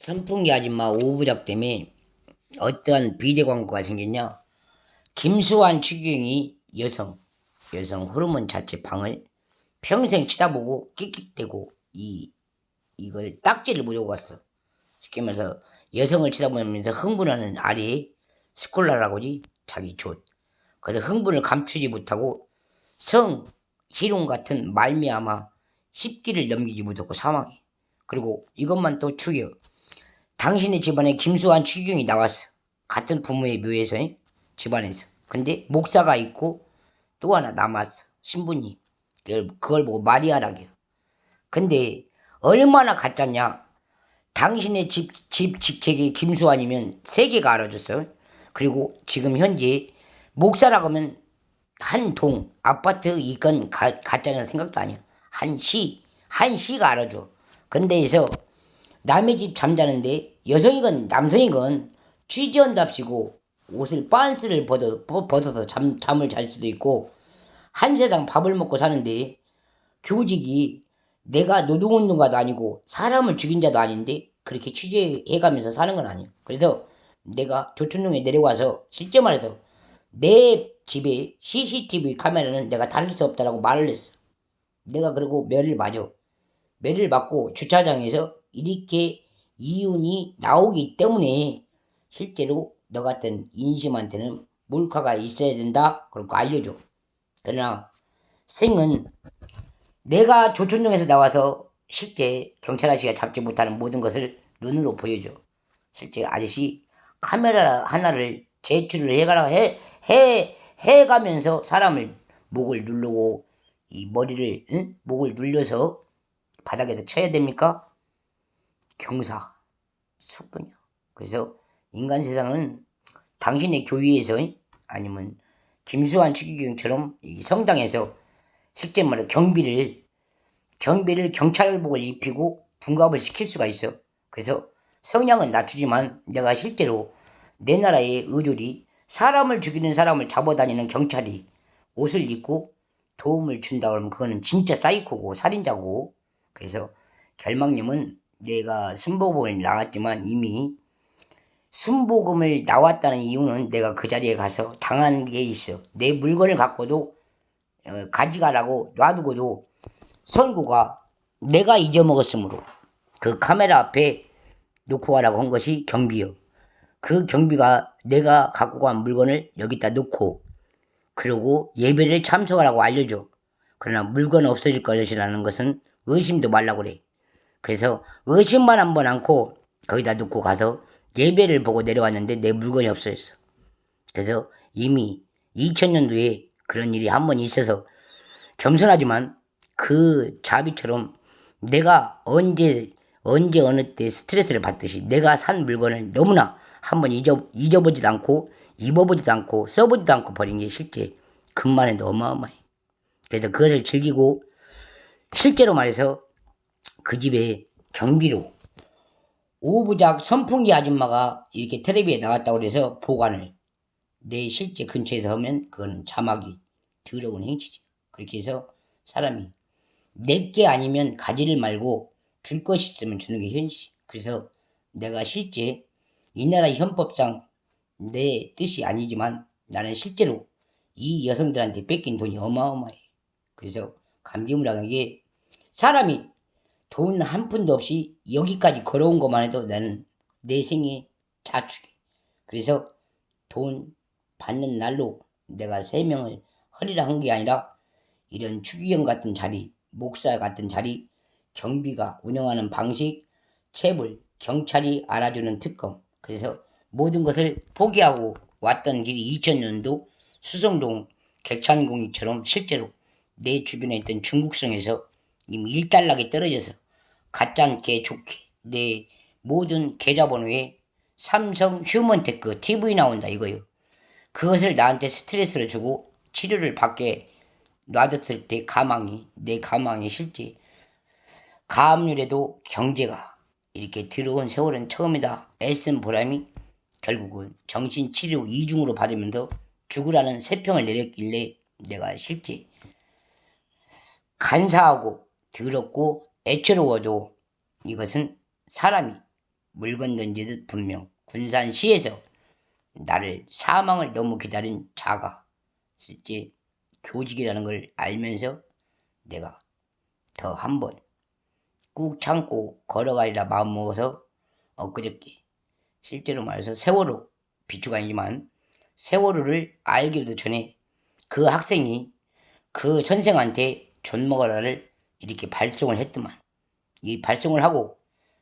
선풍기 아줌마 오부작 때문에 어떠한 비대 광고가 생겼냐? 김수환 추경이 여성, 여성 호르몬 자체 방을 평생 치다보고 끽끽대고 이 이걸 딱지를 못 오고 왔어. 쉽게 말해서 여성을 치다보면서 흥분하는 아리 스콜라라고지 자기 조. 그래서 흥분을 감추지 못하고 성 희롱 같은 말미암아 10기를 넘기지 못하고 사망해. 그리고 이것만 또 추격. 당신의 집안에 김수환 추경이 나왔어. 같은 부모의 묘에서 에? 집안에서. 근데 목사가 있고 또 하나 남았어. 신부님. 그걸, 그걸 보고 마리아라겨. 근데 얼마나 가짜냐. 당신의 집, 집 직책이 김수환이면 세계가 알아줬어. 그리고 지금 현재 목사라고 하면 한 동, 아파트 이건 가, 가짜는 생각도 아니야. 한 시, 한 시가 알아줘. 근데에서 남의 집 잠자는데 여성이건 남성이건 취지한답시고 옷을 빤스를 벗어, 벗- 벗어서 잠, 잠을 잘 수도 있고 한 세당 밥을 먹고 사는데 교직이 내가 노동운동가도 아니고 사람을 죽인 자도 아닌데 그렇게 취재해가면서 사는 건 아니에요. 그래서 내가 조천동에 내려와서 실제 말해서 내 집에 CCTV 카메라는 내가 다룰 수 없다라고 말을 했어. 내가 그리고 매를 맞아. 매를 맞고 주차장에서 이렇게 이윤이 나오기 때문에 실제로 너 같은 인심한테는 몰카가 있어야 된다. 그렇게 알려줘. 그러나 생은 내가 조천동에서 나와서 실제 경찰 아저씨가 잡지 못하는 모든 것을 눈으로 보여줘. 실제 아저씨 카메라 하나를 제출을 해가라 해, 해, 해가면서 사람을 목을 누르고 이 머리를 응? 목을 눌려서 바닥에다 쳐야 됩니까? 경사 숙분이야. 그래서 인간 세상은 당신의 교회에서 아니면 김수환 추기경처럼 이 성당에서 실제 말로 경비를 경비를 경찰복을 입히고 둔갑을 시킬 수가 있어. 그래서 성량은 낮추지만 내가 실제로 내 나라의 의졸이 사람을 죽이는 사람을 잡아다니는 경찰이 옷을 입고 도움을 준다 그러면 그거는 진짜 사이코고 살인자고 그래서 결망님은 내가 순복음을 나왔지만 이미 순복음을 나왔다는 이유는 내가 그 자리에 가서 당한 게 있어 내 물건을 갖고도 어, 가져가라고 놔두고도 선구가 내가 잊어먹었으므로 그 카메라 앞에 놓고 가라고 한 것이 경비요. 그 경비가 내가 갖고 간 물건을 여기다 놓고 그리고 예배를 참석하라고 알려줘. 그러나 물건 없어질 것이라는 것은 의심도 말라고 그래. 그래서 의심만 한번 않고 거기다 놓고 가서 예배를 보고 내려왔는데 내 물건이 없어졌어. 그래서 이미 2000년도에 그런 일이 한 번 있어서 겸손하지만 그 자비처럼 내가 언제 언제 어느 때 스트레스를 받듯이 내가 산 물건을 너무나 한번 잊어, 잊어보지도 않고 입어보지도 않고 써보지도 않고 버린 게 실제 금만에도 어마어마해. 그래서 그거를 즐기고 실제로 말해서 그 집에 경비로 오부작 선풍기 아줌마가 이렇게 텔레비에 나왔다고 그래서 보관을 내 실제 근처에서 하면 그거는 자막이 더러운 행치지. 그렇게 해서 사람이 내게 아니면 가지를 말고 줄 것 있으면 주는 게 현실. 그래서 내가 실제 이 나라 헌법상 내 뜻이 아니지만 나는 실제로 이 여성들한테 뺏긴 돈이 어마어마해. 그래서 감기무량한 게 사람이 돈 한 푼도 없이 여기까지 걸어온 것만 해도 나는 내 생에 자축해. 그래서 돈 받는 날로 내가 세 명을 허리라 한 게 아니라 이런 추기경 같은 자리, 목사 같은 자리, 경비가 운영하는 방식, 체불, 경찰이 알아주는 특검. 그래서 모든 것을 포기하고 왔던 길이 2000년도 수성동 객찬공이처럼 실제로 내 주변에 있던 중국성에서 이미 일단락에 떨어져서 가짜게 좋게 내 모든 계좌번호에 삼성 휴먼테크 TV 나온다 이거요. 그것을 나한테 스트레스를 주고 치료를 받게 놔뒀을 때 가망이 내 가망이 실제 가압률에도 경제가 이렇게 들어온 세월은 처음이다 애쓴 보람이 결국은 정신치료 이중으로 받으면서 죽으라는 세평을 내렸길래 내가 실제 간사하고 더럽고 애처로워도 이것은 사람이 물건 던지듯 분명 군산시에서 나를 사망을 너무 기다린 자가 실제 교직이라는 걸 알면서 내가 더 한 번 꾹 참고 걸어가리라 마음먹어서 엊그저께 실제로 말해서 세월호 비추가 아니지만 세월호를 알기도 전에 그 학생이 그 선생한테 존먹어라를 이렇게 발송을 했더만 이 발송을 하고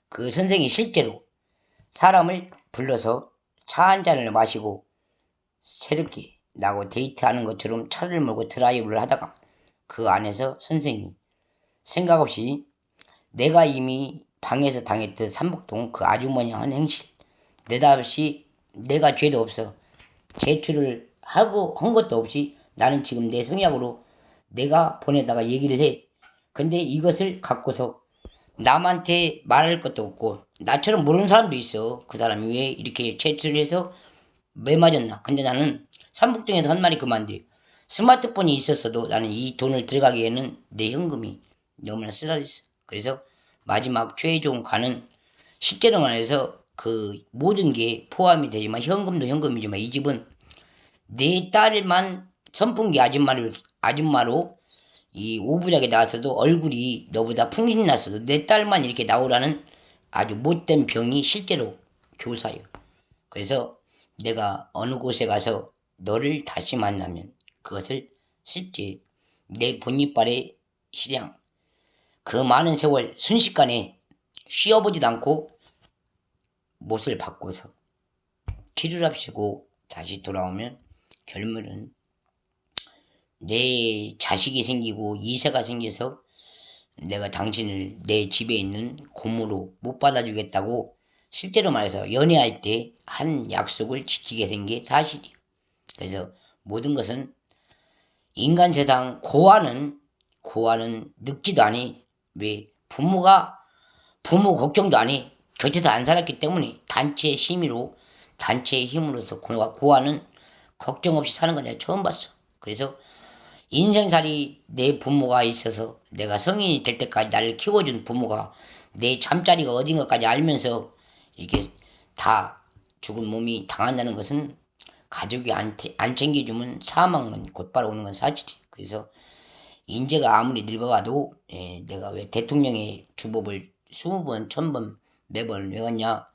그 선생이 실제로 사람을 불러서 차 한 잔을 마시고 새롭게 나하고 데이트하는 것처럼 차를 몰고 드라이브를 하다가 그 안에서 선생이 생각 없이 내가 이미 방에서 당했던 삼북동 그 아주머니 한 행실 느닷없이 내가 죄도 없어 제출을 하고 한 것도 없이 나는 지금 내 성약으로 내가 보내다가 얘기를 해. 근데 이것을 갖고서 남한테 말할 것도 없고 나처럼 모르는 사람도 있어. 그 사람이 왜 이렇게 제출을 해서 왜 맞았나. 근데 나는 삼북동에서 한 말이 그만데 스마트폰이 있었어도 나는 이 돈을 들어가기에는 내 현금이 너무나 쓰라렸어. 그래서 마지막 최종 가는 실제로 말해서 그 모든 게 포함이 되지만 현금도 현금이지만 이 집은 내 딸만 선풍기 아줌마를 아줌마로 이 오부작에 나왔어도 얼굴이 너보다 풍신 났어도 내 딸만 이렇게 나오라는 아주 못된 병이 실제로 교사예요. 그래서 내가 어느 곳에 가서 너를 다시 만나면 그것을 실제 내 본이빨의 실양 그 많은 세월 순식간에 쉬어보지도 않고 못을 바꿔서 치료를 합시고 다시 돌아오면 결말은 내 자식이 생기고 이세가 생겨서 내가 당신을 내 집에 있는 고모로 못 받아주겠다고 실제로 말해서 연애할 때 한 약속을 지키게 된 게 사실이에요. 그래서 모든 것은 인간 세상 고아는 고아는 늙지도 않이 왜 부모가 부모 걱정도 안 해. 곁에서 안 살았기 때문에 단체의 힘으로 단체의 힘으로서 고아, 고아는 걱정 없이 사는 건 내가 처음 봤어. 그래서 인생살이 내 부모가 있어서 내가 성인이 될 때까지 나를 키워준 부모가 내 잠자리가 어딘 것까지 알면서 이렇게 다 죽은 몸이 당한다는 것은 가족이 안, 안 챙겨주면 사망은 곧바로 오는 건 사실이. 그래서 인재가 아무리 늙어가도 예, 내가 왜 대통령의 주법을 20번, 1000번 매번 외웠냐.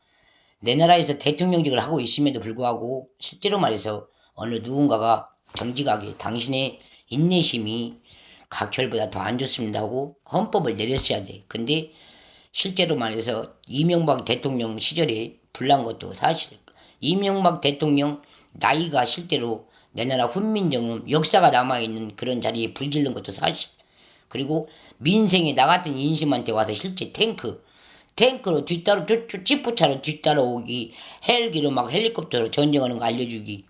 내 나라에서 대통령직을 하고 있음에도 불구하고 실제로 말해서 어느 누군가가 정직하게 당신의 인내심이 각혈보다 더 안 좋습니다 하고 헌법을 내렸어야 돼. 근데 실제로 말해서 이명박 대통령 시절에 불난 것도 사실. 이명박 대통령 나이가 실제로 내 나라 훈민정음 역사가 남아있는 그런 자리에 불질른 것도 사실. 그리고 민생에 나 같은 인심한테 와서 실제 탱크, 탱크로 뒤따로, 찌푸차로 뒤따라오기, 헬기로 막 헬리콥터로 전쟁하는 거 알려주기.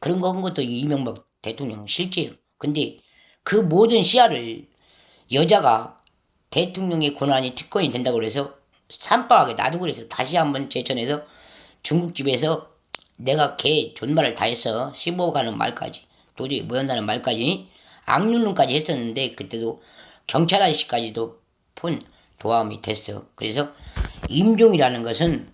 그런 거 한 것도 이명박 대통령 실제예요. 근데 그 모든 시야를 여자가 대통령의 권한이 특권이 된다고 그래서 산박하게 놔두고 그래서 다시 한번 제천에서 중국집에서 내가 걔 존말을 다 했어. 씹어가는 말까지. 도저히 못한다는 말까지. 악률론까지 했었는데 그때도 경찰 아저씨까지도 폰 도움이 됐어. 그래서 임종이라는 것은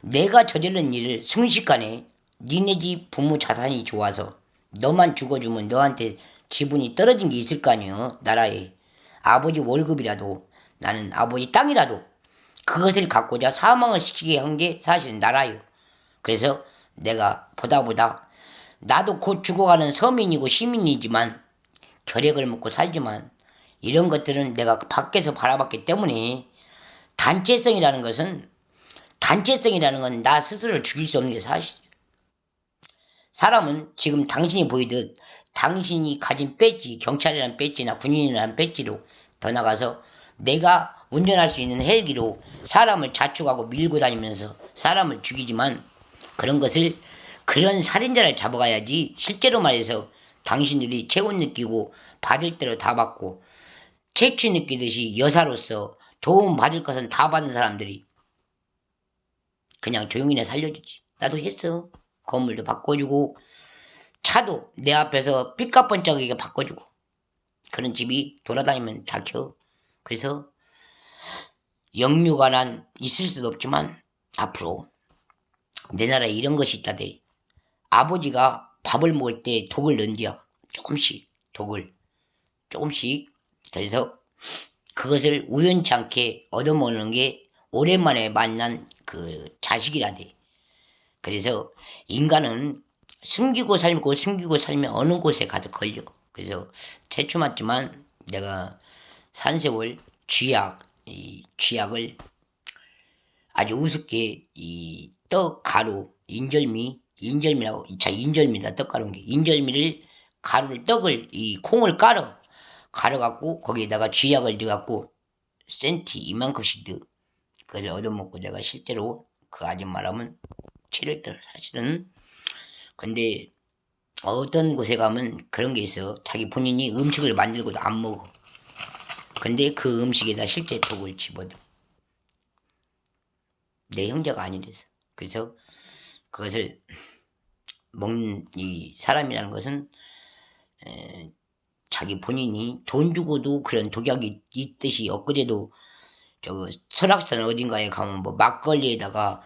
내가 저지른 일을 순식간에 니네 집 부모 자산이 좋아서 너만 죽어주면 너한테 지분이 떨어진 게 있을 거 아니에요. 나라에. 아버지 월급이라도 나는 아버지 땅이라도 그것을 갖고자 사망을 시키게 한 게 사실 나라요. 그래서 내가 보다 보다 나도 곧 죽어가는 서민이고 시민이지만 결핵을 먹고 살지만 이런 것들은 내가 밖에서 바라봤기 때문에 단체성이라는 것은 단체성이라는 건 나 스스로를 죽일 수 없는 게 사실이에요. 사람은 지금 당신이 보이듯 당신이 가진 배지, 경찰이라는 배지나 군인이라는 배지로 더 나가서 내가 운전할 수 있는 헬기로 사람을 자축하고 밀고 다니면서 사람을 죽이지만 그런 것을 그런 살인자를 잡아가야지 실제로 말해서 당신들이 체온 느끼고 받을 대로 다 받고 채취 느끼듯이 여사로서 도움 받을 것은 다 받은 사람들이 그냥 조용히 내 살려주지. 나도 했어. 건물도 바꿔주고 차도 내 앞에서 삐까번쩍하게 바꿔주고 그런 집이 돌아다니면 잡혀. 그래서 영유가 난 있을 수도 없지만 앞으로 내 나라에 이런 것이 있다대. 아버지가 밥을 먹을 때 독을 넣은디야. 조금씩 독을 조금씩. 그래서 그것을 우연치 않게 얻어먹는 게 오랜만에 만난 그 자식이라대. 그래서 인간은 숨기고 살고 숨기고 살면 어느 곳에 가서 걸려. 그래서 채추 맞지만 내가 산세월 쥐약, 이 쥐약을 아주 우습게 이 떡 가루, 인절미, 인절미라고 자 인절미다 떡가루인 게 인절미를 가루를 떡을 이 콩을 깔어 갈아 갖고 거기에다가 쥐약을 넣어 갖고 센티 이만큼씩 넣어 그걸 얻어먹고 내가 실제로 그 아줌마라면 치료했더라 사실은 근데 어떤 곳에 가면 그런 게 있어. 자기 본인이 음식을 만들고도 안 먹어. 근데 그 음식에다 실제 독을 집어넣어. 내 형제가 아니래서. 그래서 그것을 먹는 이 사람이라는 것은 에, 자기 본인이 돈 주고도 그런 독약이 있듯이 엊그제도 저 설악산 어딘가에 가면 뭐 막걸리에다가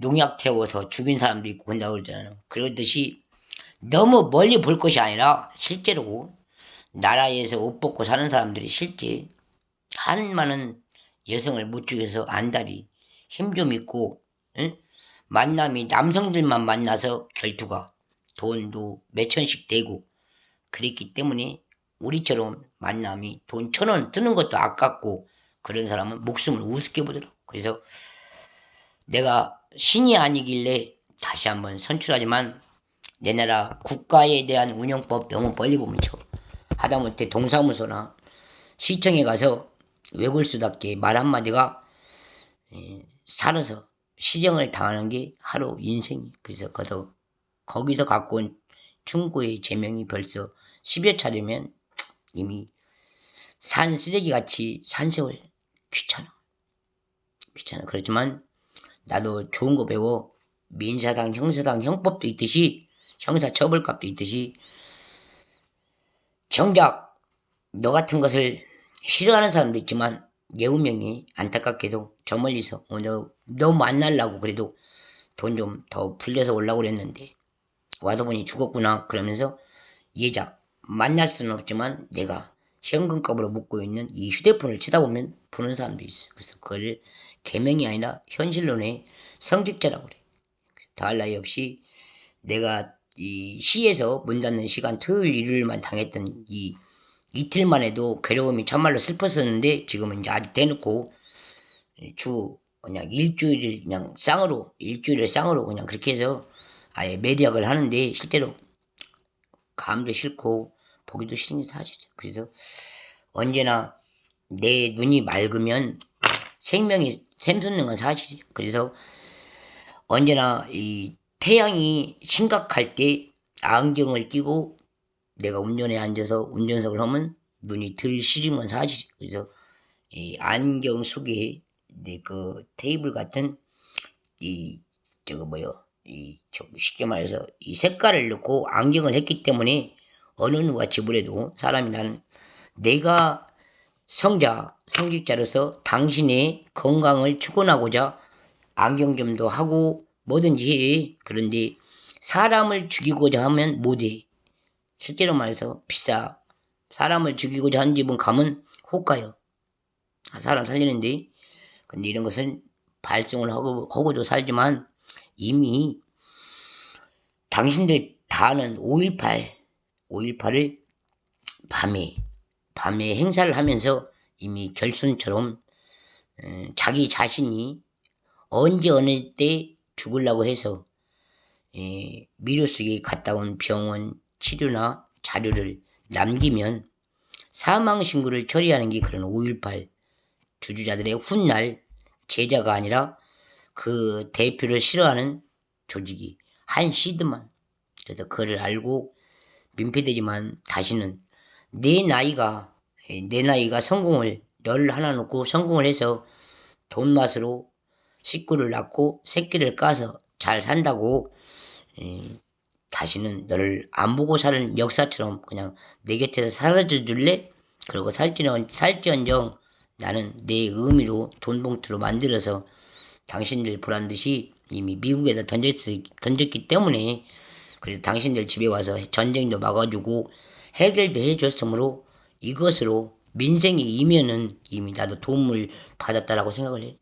농약 태워서 죽인 사람도 있고 그런다고 그러잖아요. 그러듯이 너무 멀리 볼 것이 아니라 실제로 나라에서 옷 벗고 사는 사람들이 실제 한 많은 여성을 못 죽여서 안달이 힘 좀 있고 응? 만남이 남성들만 만나서 결투가 돈도 몇 천씩 되고 그랬기 때문에 우리처럼 만남이 돈 천 원 뜨는 것도 아깝고 그런 사람은 목숨을 우습게 보더라고. 그래서 내가 신이 아니길래 다시 한번 선출하지만 내 나라 국가에 대한 운영법 너무 멀리 보면 쳐. 하다못해 동사무소나 시청에 가서 외골수답게 말 한마디가 에, 살아서 시정을 당하는 게 하루 인생이. 그래서 거기서, 거기서 갖고 온 충고의 제명이 벌써 10여 차례면 이미 산 쓰레기 같이 산 세월 귀찮아. 귀찮아. 그렇지만 나도 좋은 거 배워 민사당, 형사당, 형법도 있듯이 형사 처벌값도 있듯이 정작 너 같은 것을 싫어하는 사람도 있지만 내 운명이 안타깝게도 저 멀리서 어, 너, 너 만나려고 그래도 돈 좀더 불려서 올라고 그랬는데 와서 보니 죽었구나 그러면서 예자 만날 수는 없지만 내가 현금값으로 묻고 있는 이 휴대폰을 쳐다보면 보는 사람도 있어. 그래서 그거를 개명이 아니라 현실론의 성직자라고 그래. 더할 나위 없이 내가 이 시에서 문 닫는 시간 토요일 일요일만 당했던 이 이틀만 해도 괴로움이 참말로 슬펐었는데 지금은 이제 아주 대놓고 주 그냥 일주일을 그냥 쌍으로 일주일을 쌍으로 그냥 그렇게 해서 아예 매력을 하는데 실제로 감도 싫고 보기도 싫은 게 사실이죠. 그래서 언제나 내 눈이 맑으면 생명이 샘솟는 건 사실이죠. 그래서 언제나 이 태양이 심각할 때 안경을 끼고 내가 운전에 앉아서 운전석을 하면 눈이 덜 시린 건 사실이죠. 그래서 이 안경 속에 내그 테이블 같은 이 저거 뭐요 이 쉽게 말해서 이 색깔을 넣고 안경을 했기 때문에 어느 누가 지불해도 사람이 나는 내가 성자, 성직자로서 당신의 건강을 축원하고자 안경점도 하고 뭐든지 해. 그런데 사람을 죽이고자 하면 못해. 실제로 말해서 비싸. 사람을 죽이고자 하는 집은 가면 호가요. 사람 살리는데. 근데 이런 것은 발송을 하고, 하고도 살지만 이미 당신들 다 아는 5.18, 5.18을 밤에, 밤에 행사를 하면서 이미 결순처럼 음, 자기 자신이 언제 어느 때 죽으려고 해서 에, 미루 속에 갔다 온 병원 치료나 자료를 남기면 사망 신고를 처리하는 게 그런 5.18 주주자들의 훗날 제자가 아니라 그 대표를 싫어하는 조직이 한 시드만. 그래서 그를 알고 민폐되지만 다시는 내 나이가 내 나이가 성공을 너를 하나 놓고 성공을 해서 돈 맛으로 식구를 낳고 새끼를 까서 잘 산다고 에, 다시는 너를 안 보고 사는 역사처럼 그냥 내 곁에서 사라져 줄래? 그러고 살지는 살지언정 나는 내 의미로 돈 봉투로 만들어서 당신들 보란 듯이 이미 미국에다 던졌, 던졌기 때문에 그래도 당신들 집에 와서 전쟁도 막아주고 해결도 해줬으므로 이것으로 민생이 이면은 이미 나도 도움을 받았다라고 생각을 해.